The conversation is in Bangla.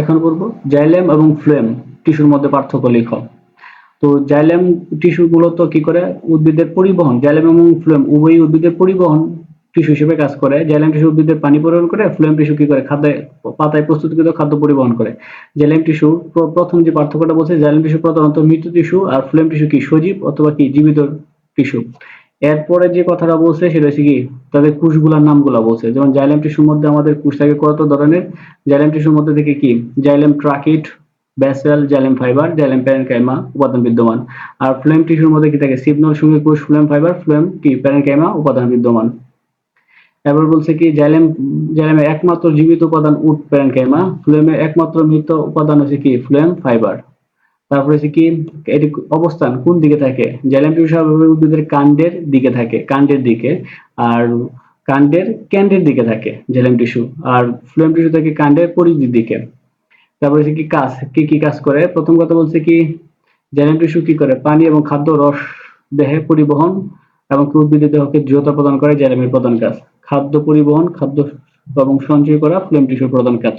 এখন বলব, জাইলেম এবং ফ্লেম টিস্যুর মধ্যে পার্থক্য লিখো। তো জাইলেম টিস্যু মূলত কি করে? উদ্ভিদের পরিবহন। জাইলেম এবং ফ্লেম উভয়ই উদ্ভিদের পরিবহন টিস্যু হিসেবে কাজ করে। জাইলেম টিস্যু উদ্ভিদের পানি পরিবহন করে, ফ্লেম টিস্যু কি করে? খাদ্য, পাতায় প্রস্তুতকৃত খাদ্য পরিবহন করে। জাইলেম টিস্যু প্রথম যে পার্থক্যটা বলছে, জাইলেম টিস্যু প্রধানত মৃত টিস্যু আর ফ্লেম টিস্যু কি সজীব অথবা কি জীবিত টিস্যু। এরপরে যে কথাটা বলছে সেটা হচ্ছে কি, তাদের কোষগুলোর নামগুলা বলছে। যেমন জাইলেম টিস্যুর মধ্যে আমাদের কুশ থাকে কত ধরনের? জাইলেম টিস্যুর মধ্যে থেকে কি? Xylem tracheid, vessel, xylem fibre, xylem parenchyma উপাদান বিদ্যমান। আর ফ্লেম টিস্যুর মধ্যে কি থাকে? সিগনাল সঙ্গে কোষ, ফ্লেম ফাইবার, ফ্লেম কি? প্যারেনকাইমা উপাদান বিদ্যমান। এবার বলছে কি, জাইলেম জাইলেমের একমাত্র জীবিত উপাদান উড প্যারেনকাইমা ফ্লেমের একমাত্র মৃত উপাদান হচ্ছে কি? Phloem fibre. তারপরে হচ্ছে কি, এটি অবস্থান কোন দিকে থাকে? জাইলেম টিস্যু স্বাভাবিক উদ্ভিদের কাণ্ডের দিকে থাকে, কাণ্ডের দিকে। আর কাণ্ডের কেন্দ্রের দিকে থাকে জাইলেম টিস্যু। আর ফ্লেম টিস্যু থাকে কাণ্ডের পরিধির দিকে। তারপরে হচ্ছে কি কাজ, কি কি কাজ করে? প্রথম কথা বলছে কি জাইলেম টিস্যু কি করে? পানি এবং খাদ্য রস, দেহে পরিবহন এবং উদ্ভিদের দেহকে দৃঢ়তা প্রদান করে জাইলেমের প্রধান কাজ। খাদ্য পরিবহন, খাদ্য এবং সঞ্চয় করা ফ্লেম টিস্যুর প্রধান কাজ।